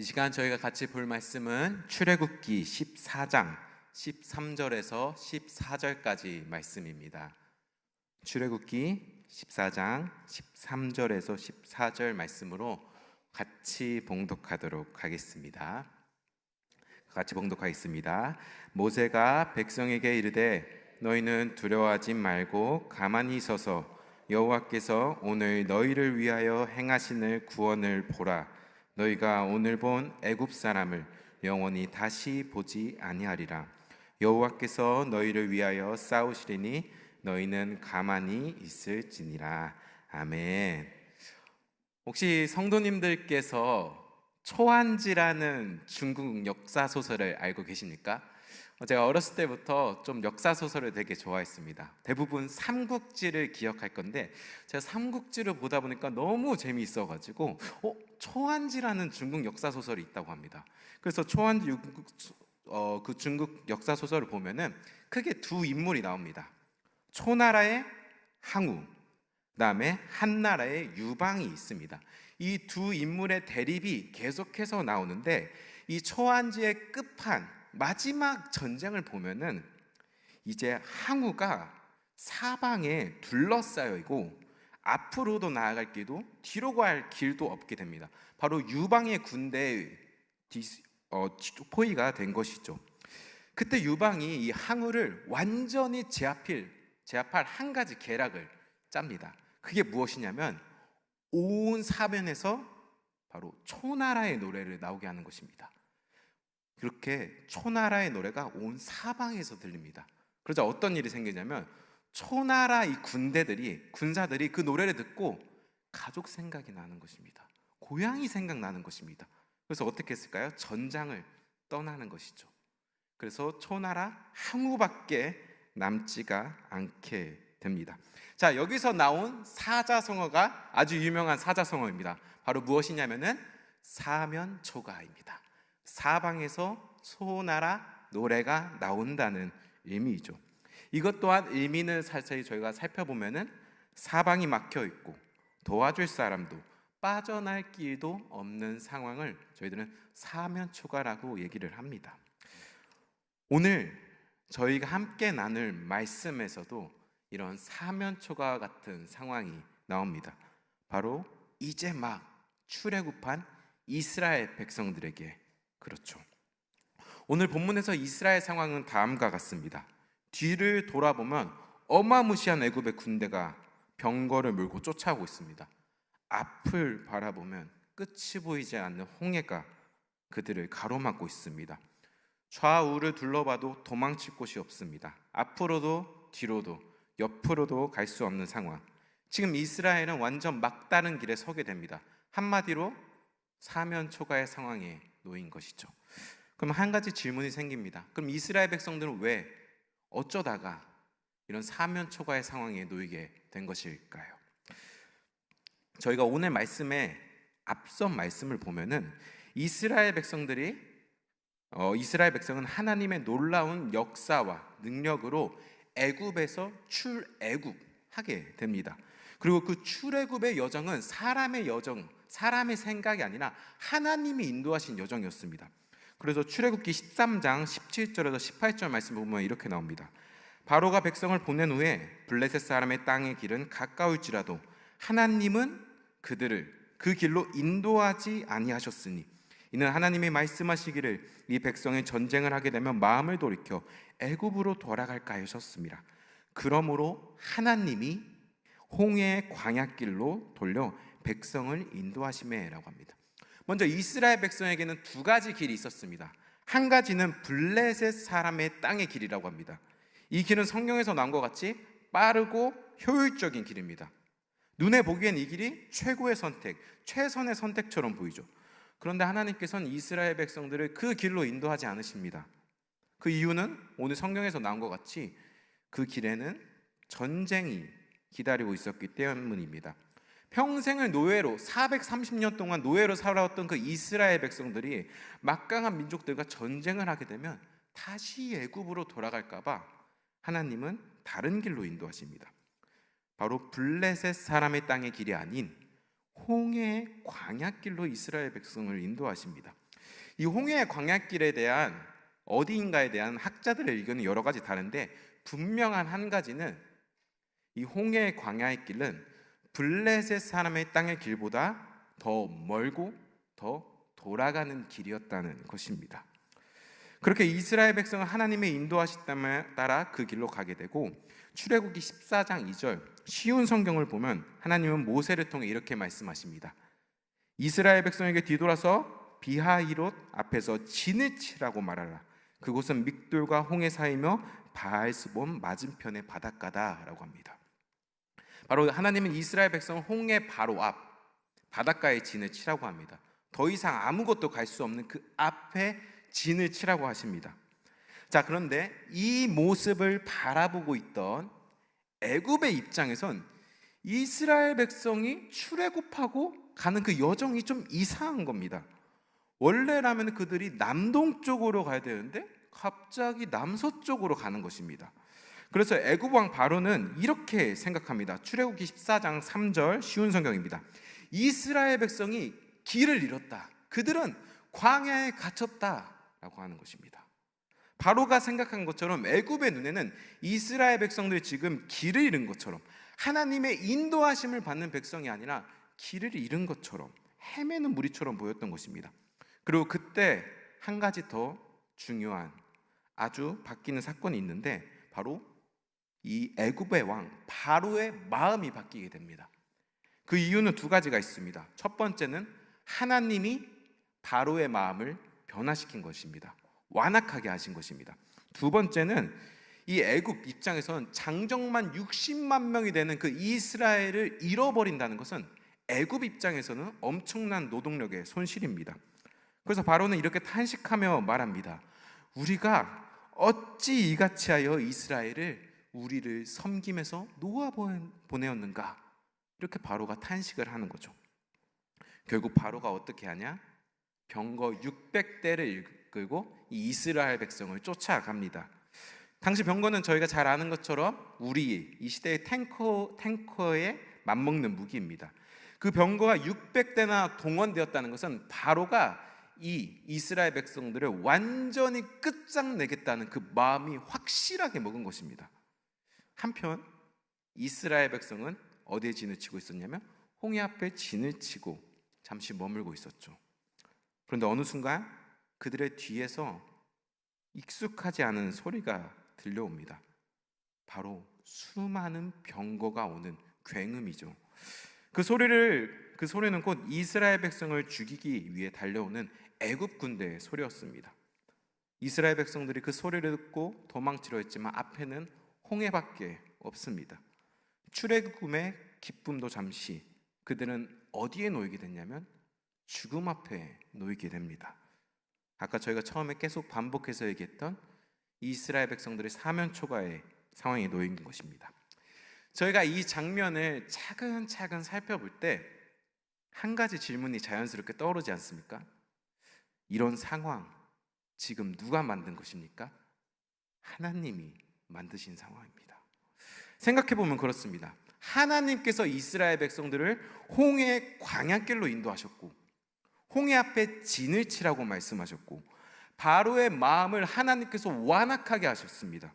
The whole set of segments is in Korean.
이 시간 저희가 같이 볼 말씀은 출애굽기 14장 13절에서 14절까지 말씀입니다. 출애굽기 14장 13절에서 14절 말씀으로 같이 봉독하도록 하겠습니다. 같이 봉독하겠습니다. 모세가 백성에게 이르되 너희는 두려워하지 말고 가만히 서서 여호와께서 오늘 너희를 위하여 행하시는 구원을 보라. 너희가 오늘 본 애굽 사람을 영원히 다시 보지 아니하리라. 여호와께서 너희를 위하여 싸우시리니 너희는 가만히 있을지니라. 아멘. 혹시 성도님들께서 초한지라는 중국 역사 소설을 알고 계십니까? 어, 제가 어렸을 때부터 좀 역사 소설을 되게 좋아했습니다. 대부분 삼국지를 기억할 건데 제가 삼국지를 보다 보니까 너무 재미있어 가지고 어, 초한지라는 중국 역사 소설이 있다고 합니다. 그래서 중국, 어, 그 중국 역사 소설을 보면은 크게 두 인물이 나옵니다. 초나라의 항우, 그다음에 한나라의 유방이 있습니다. 이 두 인물의 대립이 계속해서 나오는데 이 초한지의 끝판 마지막 전쟁을 보면은 이제 항우가 사방에 둘러싸여 있고 앞으로도 나아갈 길도 뒤로 갈 길도 없게 됩니다. 바로 유방의 군대의 디- 어, 포위가 된 것이죠. 그때 유방이 이 항우를 완전히 제압할 한 가지 계략을 짭니다. 그게 무엇이냐면 온 사변에서 바로 초나라의 노래를 나오게 하는 것입니다. 그렇게 초나라의 노래가 온 사방에서 들립니다. 그러자 어떤 일이 생기냐면 초나라 이 군대들이 군사들이 그 노래를 듣고 가족 생각이 나는 것입니다. 고향이 생각나는 것입니다. 그래서 어떻게 했을까요? 전장을 떠나는 것이죠. 그래서 초나라 항우밖에 남지가 않게 됩니다. 자, 여기서 나온 사자성어가 아주 유명한 사자성어입니다. 바로 무엇이냐면은 사면초가입니다. 사방에서 소나라 노래가 나온다는 의미이죠. 이것 또한 의미는 살짝 저희가 살펴보면은 사방이 막혀 있고 도와줄 사람도 빠져날 길도 없는 상황을 저희들은 사면초가라고 얘기를 합니다. 오늘 저희가 함께 나눌 말씀에서도 이런 사면초가 같은 상황이 나옵니다. 바로 이제 막 출애굽한 이스라엘 백성들에게 그렇죠. 오늘 본문에서 이스라엘 상황은 다음과 같습니다. 뒤를 돌아보면 어마무시한 애굽의 군대가 병거를 물고 쫓아오고 있습니다. 앞을 바라보면 끝이 보이지 않는 홍해가 그들을 가로막고 있습니다. 좌우를 둘러봐도 도망칠 곳이 없습니다. 앞으로도 뒤로도 옆으로도 갈 수 없는 상황. 지금 이스라엘은 완전 막다른 길에 서게 됩니다. 한마디로 사면 초가의 상황에 놓인 것이죠. 그럼 한 가지 질문이 생깁니다. 그럼 이스라엘 백성들은 왜 어쩌다가 이런 사면 초가의 상황에 놓이게 된 것일까요? 저희가 오늘 말씀에 앞선 말씀을 보면은 이스라엘 백성들이 어, 이스라엘 백성은 하나님의 놀라운 역사와 능력으로 애굽에서 출애굽 하게 됩니다. 그리고 그 출애굽의 여정은 사람의 여정, 사람의 생각이 아니라 하나님이 인도하신 여정이었습니다. 그래서 출애굽기 13장 17절에서 18절 말씀 보면 이렇게 나옵니다. 바로가 백성을 보낸 후에 블레셋 사람의 땅의 길은 가까울지라도 하나님은 그들을 그 길로 인도하지 아니하셨으니 이는 하나님이 말씀하시기를 이 백성이 전쟁을 하게 되면 마음을 돌이켜 애굽으로 돌아갈까 하셨습니다. 그러므로 하나님이 홍해의 광야길로 돌려 백성을 인도하심에라고 합니다. 먼저 이스라엘 백성에게는 두 가지 길이 있었습니다. 한 가지는 블레셋 사람의 땅의 길이라고 합니다. 이 길은 성경에서 나온 것 같이 빠르고 효율적인 길입니다. 눈에 보기엔 이 길이 최고의 선택, 최선의 선택처럼 보이죠. 그런데 하나님께서는 이스라엘 백성들을 그 길로 인도하지 않으십니다. 그 이유는 오늘 성경에서 나온 것 같이 그 길에는 전쟁이 기다리고 있었기 때문입니다. 평생을 노예로 430년 동안 노예로 살아왔던 그 이스라엘 백성들이 막강한 민족들과 전쟁을 하게 되면 다시 애굽으로 돌아갈까 봐 하나님은 다른 길로 인도하십니다. 바로 블레셋 사람의 땅의 길이 아닌 홍해의 광야길로 이스라엘 백성을 인도하십니다. 이 홍해의 광야길에 대한 어디인가에 대한 학자들의 의견은 여러 가지 다른데 분명한 한 가지는 이 홍해의 광야의 길은 블레셋 사람의 땅의 길보다 더 멀고 더 돌아가는 길이었다는 것입니다. 그렇게 이스라엘 백성은 하나님의 인도하심에 따라 그 길로 가게 되고 출애굽기 14장 2절 쉬운 성경을 보면 하나님은 모세를 통해 이렇게 말씀하십니다. 이스라엘 백성에게 뒤돌아서 비하이롯 앞에서 진을 치라고 말하라. 그곳은 믹돌과 홍해 사이며 바알스본 맞은편의 바닷가다라고 합니다. 바로 하나님은 이스라엘 백성을 홍해 바로 앞 바닷가에 진을 치라고 합니다. 더 이상 아무것도 갈 수 없는 그 앞에 진을 치라고 하십니다. 자, 그런데 이 모습을 바라보고 있던 애굽의 입장에선 이스라엘 백성이 출애굽하고 가는 그 여정이 좀 이상한 겁니다. 원래라면 그들이 남동쪽으로 가야 되는데 갑자기 남서쪽으로 가는 것입니다. 그래서 애굽 왕 바로는 이렇게 생각합니다. 출애굽기 14장 3절 쉬운 성경입니다. 이스라엘 백성이 길을 잃었다. 그들은 광야에 갇혔다라고 하는 것입니다. 바로가 생각한 것처럼 애굽의 눈에는 이스라엘 백성들이 지금 길을 잃은 것처럼 하나님의 인도하심을 받는 백성이 아니라 길을 잃은 것처럼 헤매는 무리처럼 보였던 것입니다. 그리고 그때 한 가지 더 중요한 아주 바뀌는 사건이 있는데 바로 이 애굽의 왕 바로의 마음이 바뀌게 됩니다. 그 이유는 두 가지가 있습니다. 첫 번째는 하나님이 바로의 마음을 변화시킨 것입니다. 완악하게 하신 것입니다. 두 번째는 이 애굽 입장에서는 장정만 60만 명이 되는 그 이스라엘을 잃어버린다는 것은 애굽 입장에서는 엄청난 노동력의 손실입니다. 그래서 바로는 이렇게 탄식하며 말합니다. 우리가 어찌 이같이 하여 이스라엘을 우리를 섬김에서 놓아 보내었는가? 이렇게 바로가 탄식을 하는 거죠. 결국 바로가 어떻게 하냐? 병거 600대를 이끌고 이 이스라엘 백성을 쫓아갑니다. 당시 병거는 저희가 잘 아는 것처럼 우리 이 시대의 탱커 탱커에 맞먹는 무기입니다. 그 병거가 600대나 동원되었다는 것은 바로가 이 이스라엘 백성들을 완전히 끝장내겠다는 그 마음이 확실하게 먹은 것입니다. 한편 이스라엘 백성은 어디에 진을 치고 있었냐면 홍해 앞에 진을 치고 잠시 머물고 있었죠. 그런데 어느 순간 그들의 뒤에서 익숙하지 않은 소리가 들려옵니다. 바로 수많은 병거가 오는 굉음이죠. 그 소리를 그 소리는 곧 이스라엘 백성을 죽이기 위해 달려오는 애굽 군대의 소리였습니다. 이스라엘 백성들이 그 소리를 듣고 도망치려 했지만 앞에는 홍해밖에 없습니다. 출애굽의 기쁨도 잠시 그들은 어디에 놓이게 됐냐면 죽음 앞에 놓이게 됩니다. 아까 저희가 처음에 계속 반복해서 얘기했던 이스라엘 백성들의 사면 초과의 상황에 놓인 것입니다. 저희가 이 장면을 차근차근 살펴볼 때 한 가지 질문이 자연스럽게 떠오르지 않습니까? 이런 상황 지금 누가 만든 것입니까? 하나님이 만드신 상황입니다. 생각해 보면 그렇습니다. 하나님께서 이스라엘 백성들을 홍해 광야길로 인도하셨고 홍해 앞에 진을 치라고 말씀하셨고 바로의 마음을 하나님께서 완악하게 하셨습니다.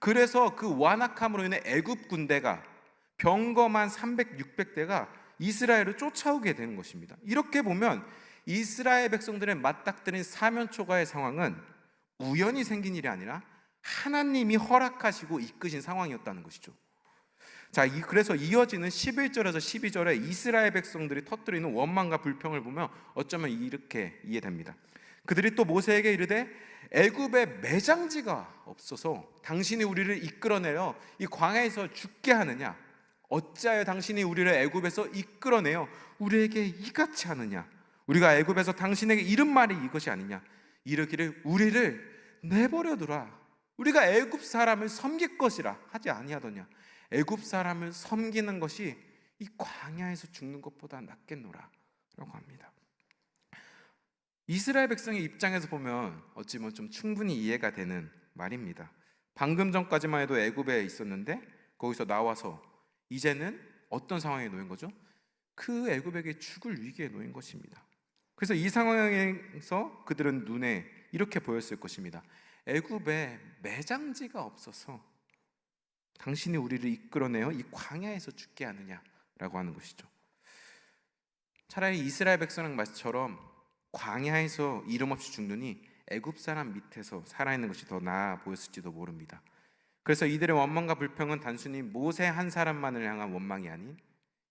그래서 그 완악함으로 인해 애굽 군대가 병거만 300, 600대가 이스라엘을 쫓아오게 되는 것입니다. 이렇게 보면 이스라엘 백성들의 맞닥뜨린 사면 초과의 상황은 우연히 생긴 일이 아니라 하나님이 허락하시고 이끄신 상황이었다는 것이죠. 자, 이, 그래서 이어지는 11절에서 12절에 이스라엘 백성들이 터뜨리는 원망과 불평을 보면 어쩌면 이렇게 이해됩니다. 그들이 또 모세에게 이르되 애굽에 매장지가 없어서 당신이 우리를 이끌어내려 이 광야에서 죽게 하느냐? 어찌하여 당신이 우리를 애굽에서 이끌어내어 우리에게 이같이 하느냐? 우리가 애굽에서 당신에게 이른 말이 이것이 아니냐? 이르기를 우리를 내버려 두라. 우리가 애굽 사람을 섬길 것이라 하지 아니하더냐? 애굽 사람을 섬기는 것이 이 광야에서 죽는 것보다 낫겠노라라고 합니다. 이스라엘 백성의 입장에서 보면 어찌 보면 좀 충분히 이해가 되는 말입니다. 방금 전까지만 해도 애굽에 있었는데 거기서 나와서 이제는 어떤 상황에 놓인 거죠? 그 애굽에게 죽을 위기에 놓인 것입니다. 그래서 이 상황에서 그들은 눈에 이렇게 보였을 것입니다. 애굽에 매장지가 없어서 당신이 우리를 이끌어내어 이 광야에서 죽게 하느냐라고 하는 것이죠. 차라리 이스라엘 백성랑 말처럼 광야에서 이름 없이 죽느니 애굽 사람 밑에서 살아있는 것이 더 나아 보였을지도 모릅니다. 그래서 이들의 원망과 불평은 단순히 모세 한 사람만을 향한 원망이 아닌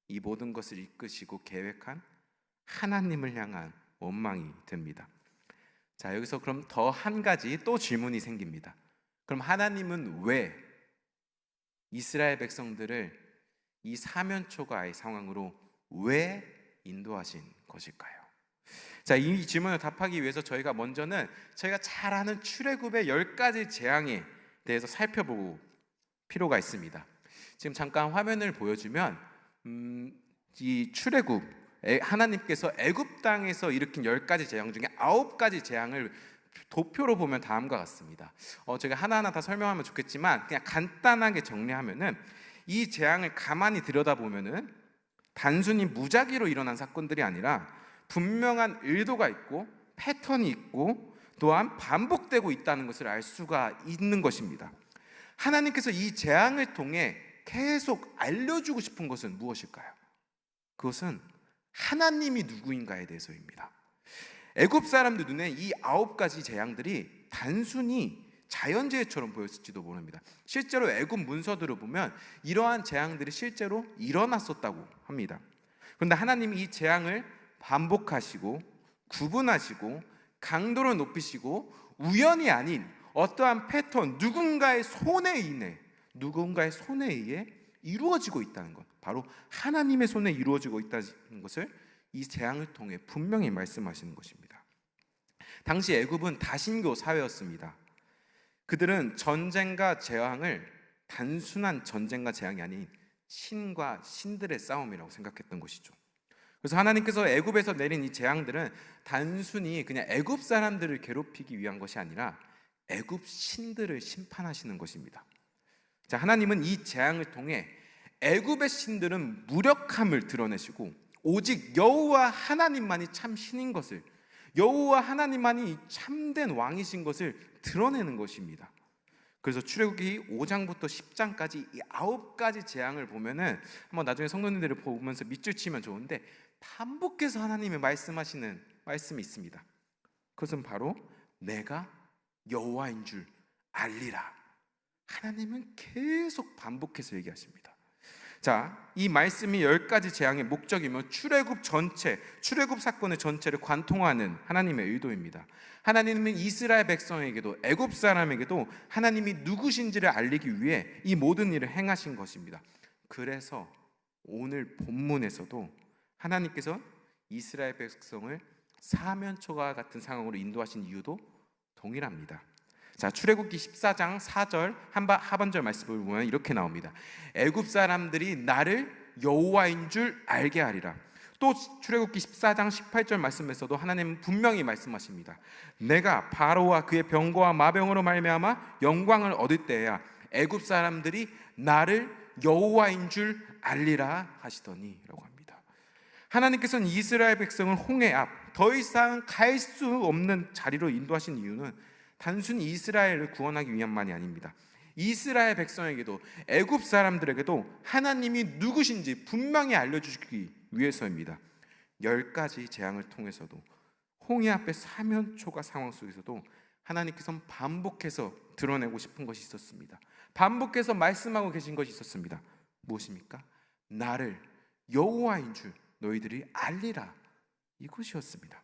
이 모든 것을 이끄시고 계획한 하나님을 향한 원망이 됩니다. 자, 여기서 그럼 더 한 가지 또 질문이 생깁니다. 그럼 하나님은 왜 이스라엘 백성들을 이 사면초가의 상황으로 왜 인도하신 것일까요? 자, 이 질문을 답하기 위해서 저희가 먼저는 저희가 잘 아는 출애굽의 열 가지 재앙에 대해서 살펴볼 필요가 있습니다. 지금 잠깐 화면을 보여주면 음, 이 출애굽 에- 하나님께서 애굽 땅에서 일으킨 열 가지 재앙 중에 아홉 가지 재앙을 도표로 보면 다음과 같습니다. 어, 제가 하나하나 다 설명하면 좋겠지만 그냥 간단하게 정리하면은 이 재앙을 가만히 들여다보면은 단순히 무작위로 일어난 사건들이 아니라 분명한 의도가 있고 패턴이 있고 또한 반복되고 있다는 것을 알 수가 있는 것입니다. 하나님께서 이 재앙을 통해 계속 알려주고 싶은 것은 무엇일까요? 그것은 하나님이 누구인가에 대해서입니다. 애굽 사람들 눈에 이 아홉 가지 재앙들이 단순히 자연재해처럼 보였을지도 모릅니다. 실제로 애굽 문서들을 보면 이러한 재앙들이 실제로 일어났었다고 합니다. 그런데 하나님이 이 재앙을 반복하시고 구분하시고 강도를 높이시고 우연이 아닌 어떠한 패턴, 누군가의 손에 의해 누군가의 손에 의해 이루어지고 있다는 것, 바로 하나님의 손에 이루어지고 있다는 것을 이 재앙을 통해 분명히 말씀하시는 것입니다. 당시 애굽은 다신교 사회였습니다. 그들은 전쟁과 재앙을 단순한 전쟁과 재앙이 아닌 신과 신들의 싸움이라고 생각했던 것이죠. 그래서 하나님께서 애굽에서 내린 이 재앙들은 단순히 그냥 애굽 사람들을 괴롭히기 위한 것이 아니라 애굽 신들을 심판하시는 것입니다. 자, 하나님은 이 재앙을 통해 애굽의 신들은 무력함을 드러내시고 오직 여호와 하나님만이 참 신인 것을 여호와 하나님만이 참된 왕이신 것을 드러내는 것입니다. 그래서 출애굽기 5장부터 10장까지 이 아홉 가지 재앙을 보면은 한번 나중에 성도님들을 보면서 밑줄 치면 좋은데 반복해서 하나님의 말씀하시는 말씀이 있습니다. 그것은 바로 내가 여호와인 줄 알리라. 하나님은 계속 반복해서 얘기하십니다. 자, 이 말씀이 열 가지 재앙의 목적이며 출애굽 전체, 출애굽 사건의 전체를 관통하는 하나님의 의도입니다. 하나님은 이스라엘 백성에게도 애굽 사람에게도 하나님이 누구신지를 알리기 위해 이 모든 일을 행하신 것입니다. 그래서 오늘 본문에서도 하나님께서 이스라엘 백성을 사면초가 같은 상황으로 인도하신 이유도 동일합니다. 자, 출애굽기 14장 4절 한바 하반절 말씀을 보면 이렇게 나옵니다. 애굽 사람들이 나를 여호와인 줄 알게 하리라. 또 출애굽기 14장 18절 말씀에서도 하나님 분명히 말씀하십니다. 내가 바로와 그의 병거와 마병으로 말미암아 영광을 얻을 때야 애굽 사람들이 나를 여호와인 줄 알리라 하시더니라고 합니다. 하나님께서는 이스라엘 백성을 홍해 앞 더 이상 갈 수 없는 자리로 인도하신 이유는 단순히 이스라엘을 구원하기 위함만이 아닙니다. 이스라엘 백성에게도 애굽 사람들에게도 하나님이 누구신지 분명히 알려주시기 위해서입니다. 열 가지 재앙을 통해서도 홍해 앞에 사면초가 상황 속에서도 하나님께서는 반복해서 드러내고 싶은 것이 있었습니다. 반복해서 말씀하고 계신 것이 있었습니다. 무엇입니까? 나를 여호와인 줄 너희들이 알리라. 이것이었습니다.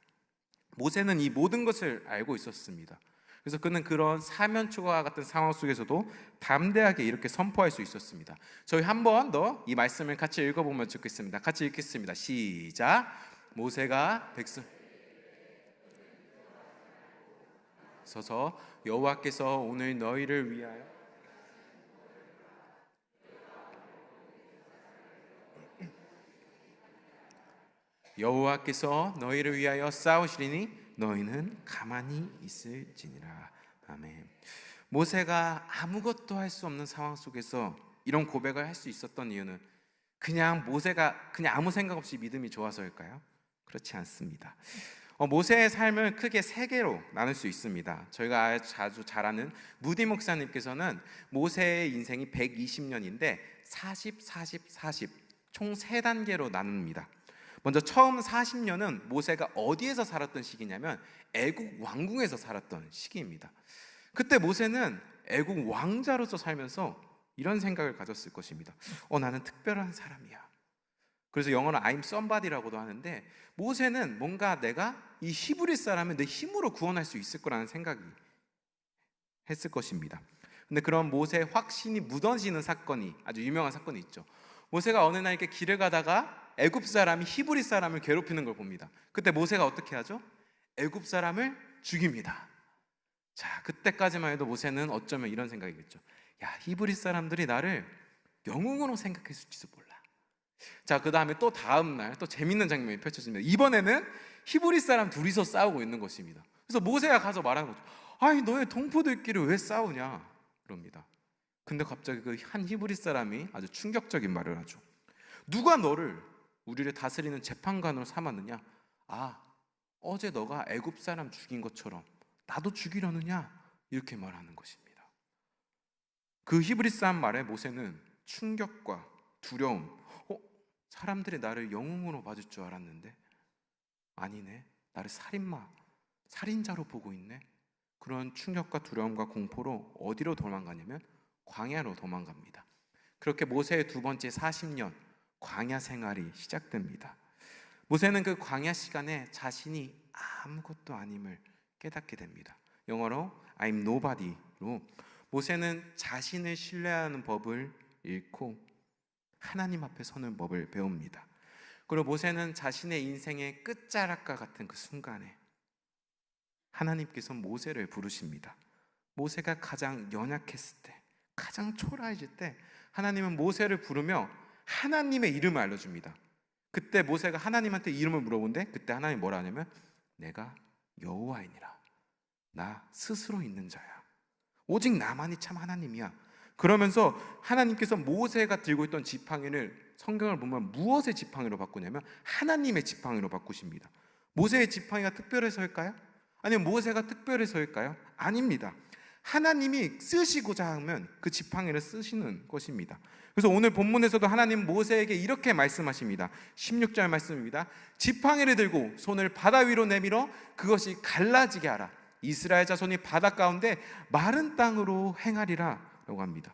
모세는 이 모든 것을 알고 있었습니다. 그래서 그는 그런 사면초가 같은 상황 속에서도 담대하게 이렇게 선포할 수 있었습니다. 저희 한 번 더 이 말씀을 같이 읽어보면 좋겠습니다. 같이 읽겠습니다. 시작. 모세가 백성 서서 여호와께서 오늘 너희를 위하여 여호와께서 너희를 위하여 싸우시리니 너희는 가만히 있을지니라. 아멘. 모세가 아무것도 할 수 없는 상황 속에서 이런 고백을 할 수 있었던 이유는 그냥 모세가 그냥 아무 생각 없이 믿음이 좋아서일까요? 그렇지 않습니다. 어, 모세의 삶을 크게 세 개로 나눌 수 있습니다. 저희가 자주 잘 아는 무디 목사님께서는 모세의 인생이 120년인데 40, 40, 40 총 세 단계로 나눕니다. 먼저 처음 40년은 모세가 어디에서 살았던 시기냐면 애국 왕궁에서 살았던 시기입니다. 그때 모세는 애국 왕자로서 살면서 이런 생각을 가졌을 것입니다. 어 나는 특별한 사람이야. 그래서 영어로 I'm somebody라고도 하는데 모세는 뭔가 내가 이 히브리 사람을 내 힘으로 구원할 수 있을 거라는 생각이 했을 것입니다. 근데 그런 모세의 확신이 무너지는 사건이 아주 유명한 사건이 있죠. 모세가 어느 날 이렇게 길을 가다가 애굽 사람이 히브리 사람을 괴롭히는 걸 봅니다. 그때 모세가 어떻게 하죠? 애굽 사람을 죽입니다. 자, 그때까지만 해도 모세는 어쩌면 이런 생각이겠죠. 야, 히브리 사람들이 나를 영웅으로 생각했을지도 몰라. 자, 그 다음에 또 다음 날 또 재밌는 장면이 펼쳐집니다. 이번에는 히브리 사람 둘이서 싸우고 있는 것입니다. 그래서 모세가 가서 말하는 거죠. 아니, 너의 동포들끼리 왜 싸우냐? 그럽니다. 근데 갑자기 그 한 히브리 사람이 아주 충격적인 말을 하죠. 누가 너를 우리를 다스리는 재판관으로 삼았느냐? 아, 어제 너가 애굽 사람 죽인 것처럼 나도 죽이려느냐? 이렇게 말하는 것입니다. 그 히브리 사람 말에 모세는 충격과 두려움, 어? 사람들이 나를 영웅으로 봐줄 줄 알았는데 아니네. 나를 살인마, 살인자로 보고 있네. 그런 충격과 두려움과 공포로 어디로 도망가냐면 광야로 도망갑니다. 그렇게 모세의 두 번째 40년 광야 생활이 시작됩니다. 모세는 그 광야 시간에 자신이 아무것도 아님을 깨닫게 됩니다. 영어로 I'm nobody로 모세는 자신을 신뢰하는 법을 잃고 하나님 앞에 서는 법을 배웁니다. 그리고 모세는 자신의 인생의 끝자락과 같은 그 순간에 하나님께서 모세를 부르십니다. 모세가 가장 연약했을 때, 가장 초라해질 때 하나님은 모세를 부르며 하나님의 이름을 알려줍니다. 그때 모세가 하나님한테 이름을 물어본데 그때 하나님 뭐라 하냐면 내가 여호와이니라. 나 스스로 있는 자야. 오직 나만이 참 하나님이야. 그러면서 하나님께서 모세가 들고 있던 지팡이를 성경을 보면 무엇의 지팡이로 바꾸냐면 하나님의 지팡이로 바꾸십니다. 모세의 지팡이가 특별해서일까요? 아니면 모세가 특별해서일까요? 아닙니다. 하나님이 쓰시고자 하면 그 지팡이를 쓰시는 것입니다. 그래서 오늘 본문에서도 하나님 모세에게 이렇게 말씀하십니다. 16절 말씀입니다. 지팡이를 들고 손을 바다 위로 내밀어 그것이 갈라지게 하라. 이스라엘 자손이 바다 가운데 마른 땅으로 행하리라라고 합니다.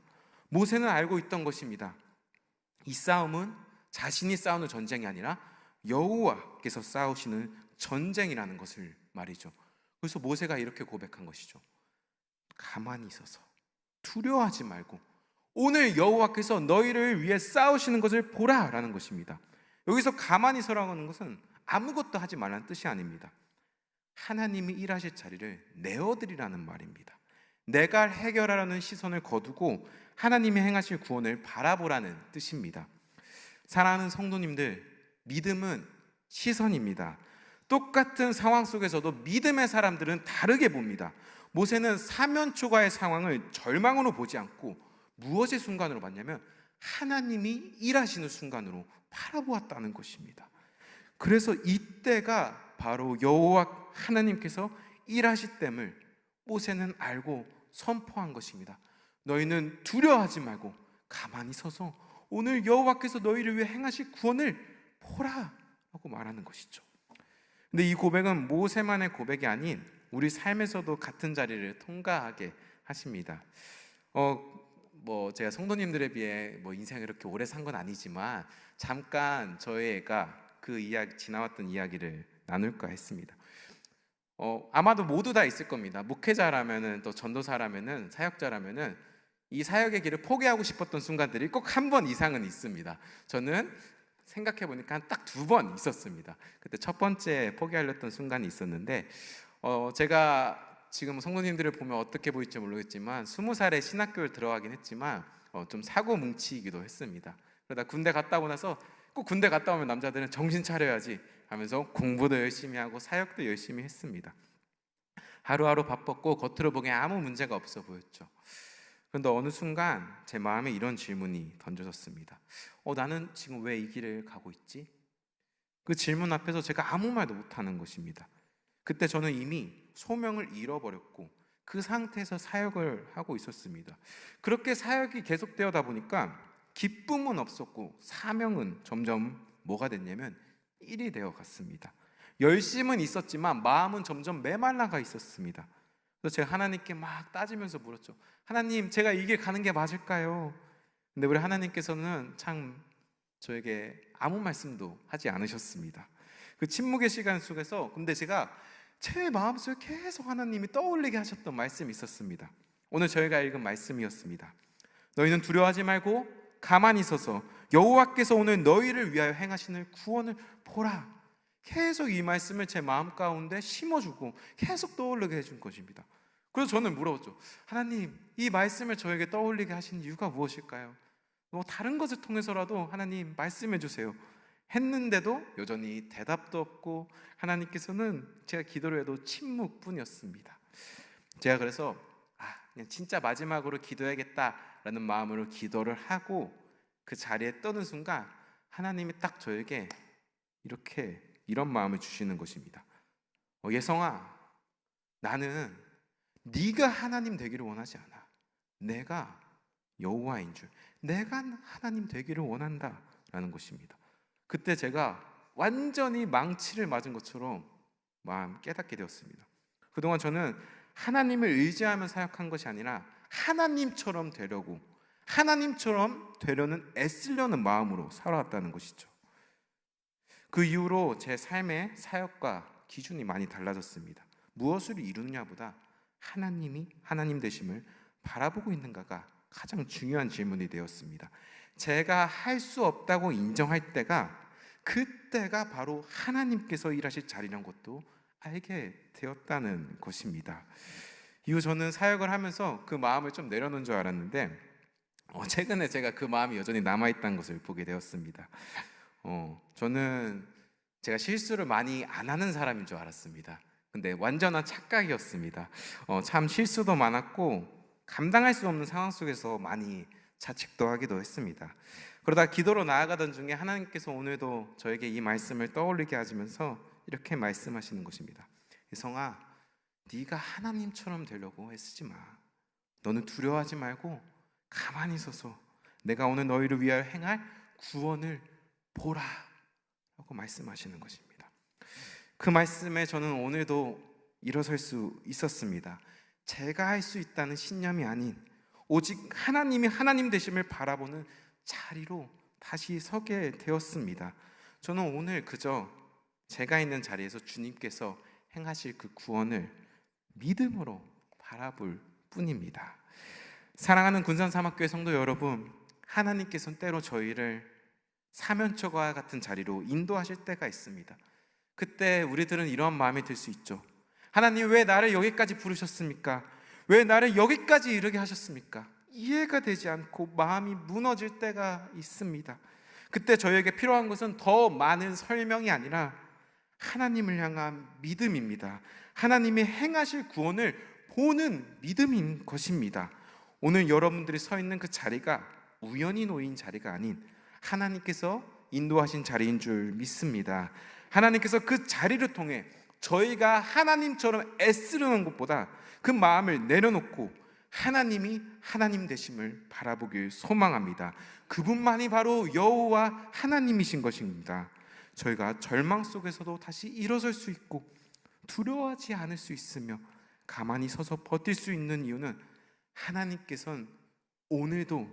모세는 알고 있던 것입니다. 이 싸움은 자신이 싸우는 전쟁이 아니라 여호와께서 싸우시는 전쟁이라는 것을 말이죠. 그래서 모세가 이렇게 고백한 것이죠. 가만히 있어서 두려워하지 말고 오늘 여호와께서 너희를 위해 싸우시는 것을 보라라는 것입니다. 여기서 가만히 서라고 하는 것은 아무것도 하지 말라는 뜻이 아닙니다. 하나님이 일하실 자리를 내어드리라는 말입니다. 내가 해결하라는 시선을 거두고 하나님이 행하실 구원을 바라보라는 뜻입니다. 사랑하는 성도님들, 믿음은 시선입니다. 똑같은 상황 속에서도 믿음의 사람들은 다르게 봅니다. 모세는 사면 초과의 상황을 절망으로 보지 않고 무엇의 순간으로 봤냐면 하나님이 일하시는 순간으로 바라보았다는 것입니다. 그래서 이때가 바로 여호와 하나님께서 일하실 땜을 모세는 알고 선포한 것입니다. 너희는 두려워하지 말고 가만히 서서 오늘 여호와께서 너희를 위해 행하실 구원을 보라라고 말하는 것이죠. 근데 이 고백은 모세만의 고백이 아닌 우리 삶에서도 같은 자리를 통과하게 하십니다. 어, 뭐 제가 성도님들에 비해 뭐 인생을 이렇게 오래 산 건 아니지만 잠깐 저희 애가 그 이야기 지나왔던 이야기를 나눌까 했습니다. 어, 아마도 모두 다 있을 겁니다. 목회자라면은 또 전도사라면은 사역자라면은 이 사역의 길을 포기하고 싶었던 순간들이 꼭 한 번 이상은 있습니다. 저는 생각해 보니까 딱 두 번 있었습니다. 그때 첫 번째 포기하려던 순간이 있었는데 어, 제가 지금 성도님들을 보면 어떻게 보일지 모르겠지만 스무 살에 신학교를 들어가긴 했지만 어, 좀 사고 뭉치기도 했습니다. 그러다 군대 갔다 오고 나서 꼭 군대 갔다 오면 남자들은 정신 차려야지 하면서 공부도 열심히 하고 사역도 열심히 했습니다. 하루하루 바빴고 겉으로 보기엔 아무 문제가 없어 보였죠. 그런데 어느 순간 제 마음에 이런 질문이 던져졌습니다. 어, 나는 지금 왜 이 길을 가고 있지? 그 질문 앞에서 제가 아무 말도 못하는 것입니다. 그때 저는 이미 소명을 잃어버렸고 그 상태에서 사역을 하고 있었습니다. 그렇게 사역이 계속되어다 보니까 기쁨은 없었고 사명은 점점 뭐가 됐냐면 일이 되어 갔습니다. 열심은 있었지만 마음은 점점 메말라가 있었습니다. 그래서 제가 하나님께 막 따지면서 물었죠. 하나님, 제가 이게 가는 게 맞을까요? 근데 우리 하나님께서는 참 저에게 아무 말씀도 하지 않으셨습니다. 그 침묵의 시간 속에서 근데 제가 제 마음속에 계속 하나님이 떠올리게 하셨던 말씀이 있었습니다. 오늘 저희가 읽은 말씀이었습니다. 너희는 두려워하지 말고 가만히 서서 여호와께서 오늘 너희를 위하여 행하시는 구원을 보라. 계속 이 말씀을 제 마음 가운데 심어주고 계속 떠올리게 해준 것입니다. 그래서 저는 물어봤죠. 하나님, 이 말씀을 저에게 떠올리게 하신 이유가 무엇일까요? 뭐 다른 것을 통해서라도 하나님 말씀해 주세요. 했는데도 여전히 대답도 없고 하나님께서는 제가 기도를 해도 침묵뿐이었습니다. 제가 그래서 아, 그냥 진짜 마지막으로 기도해야겠다라는 마음으로 기도를 하고 그 자리에 떠는 순간 하나님이 딱 저에게 이렇게 이런 마음을 주시는 것입니다. 어, 예성아, 나는 네가 하나님 되기를 원하지 않아. 내가 여호와인 줄. 내가 하나님 되기를 원한다라는 것입니다. 그때 제가 완전히 망치를 맞은 것처럼 마음 깨닫게 되었습니다. 그동안 저는 하나님을 의지하며 사역한 것이 아니라 하나님처럼 되려고 하나님처럼 되려는 애쓰려는 마음으로 살아왔다는 것이죠. 그 이후로 제 삶의 사역과 기준이 많이 달라졌습니다. 무엇을 이루느냐보다 하나님이 하나님 되심을 바라보고 있는가가 가장 중요한 질문이 되었습니다. 제가 할 수 없다고 인정할 때가 그때가 바로 하나님께서 일하실 자리란 것도 알게 되었다는 것입니다. 이후 저는 사역을 하면서 그 마음을 좀 내려놓은 줄 알았는데 어, 최근에 제가 그 마음이 여전히 남아 있다는 것을 보게 되었습니다. 어, 저는 제가 실수를 많이 안 하는 사람인 줄 알았습니다. 근데 완전한 착각이었습니다. 어, 참 실수도 많았고 감당할 수 없는 상황 속에서 많이 자책도 하기도 했습니다. 그러다 기도로 나아가던 중에 하나님께서 오늘도 저에게 이 말씀을 떠올리게 하시면서 이렇게 말씀하시는 것입니다. 성아, 네가 하나님처럼 되려고 애쓰지 마. 너는 두려워하지 말고 가만히 서서 내가 오늘 너희를 위하여 행할 구원을 보라. 라고 말씀하시는 것입니다. 그 말씀에 저는 오늘도 일어설 수 있었습니다. 제가 할 수 있다는 신념이 아닌 오직 하나님이 하나님 되심을 바라보는 자리로 다시 서게 되었습니다. 저는 오늘 그저 제가 있는 자리에서 주님께서 행하실 그 구원을 믿음으로 바라볼 뿐입니다. 사랑하는 군산사막교회 성도 여러분, 하나님께서는 때로 저희를 사면초가 같은 자리로 인도하실 때가 있습니다. 그때 우리들은 이런 마음이 들 수 있죠. 하나님 왜 나를 여기까지 부르셨습니까? 왜 나를 여기까지 이르게 하셨습니까? 이해가 되지 않고 마음이 무너질 때가 있습니다. 그때 저에게 필요한 것은 더 많은 설명이 아니라 하나님을 향한 믿음입니다. 하나님이 행하실 구원을 보는 믿음인 것입니다. 오늘 여러분들이 서 있는 그 자리가 우연히 놓인 자리가 아닌 하나님께서 인도하신 자리인 줄 믿습니다. 하나님께서 그 자리를 통해 저희가 하나님처럼 애쓰려는 것보다 그 마음을 내려놓고 하나님이 하나님 되심을 바라보길 소망합니다. 그분만이 바로 여호와 하나님이신 것입니다. 저희가 절망 속에서도 다시 일어설 수 있고 두려워하지 않을 수 있으며 가만히 서서 버틸 수 있는 이유는 하나님께서는 오늘도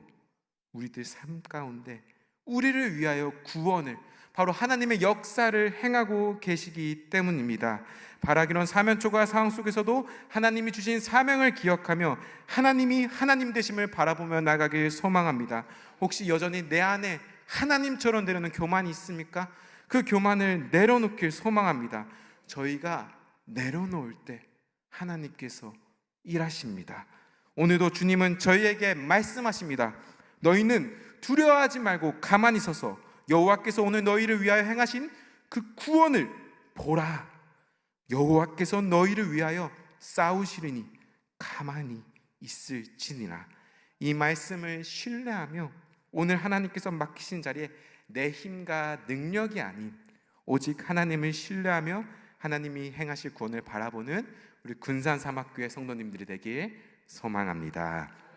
우리들 삶 가운데 우리를 위하여 구원을 바로 하나님의 역사를 행하고 계시기 때문입니다. 바라기론 사면초가 상황 속에서도 하나님이 주신 사명을 기억하며 하나님이 하나님 되심을 바라보며 나가길 소망합니다. 혹시 여전히 내 안에 하나님처럼 되려는 교만이 있습니까? 그 교만을 내려놓길 소망합니다. 저희가 내려놓을 때 하나님께서 일하십니다. 오늘도 주님은 저희에게 말씀하십니다. 너희는 두려워하지 말고 가만히 서서 여호와께서 오늘 너희를 위하여 행하신 그 구원을 보라. 여호와께서 너희를 위하여 싸우시리니 가만히 있을지니라. 이 말씀을 신뢰하며 오늘 하나님께서 맡기신 자리에 내 힘과 능력이 아닌 오직 하나님을 신뢰하며 하나님이 행하실 구원을 바라보는 우리 군산 사막교회 성도님들이 되길 소망합니다.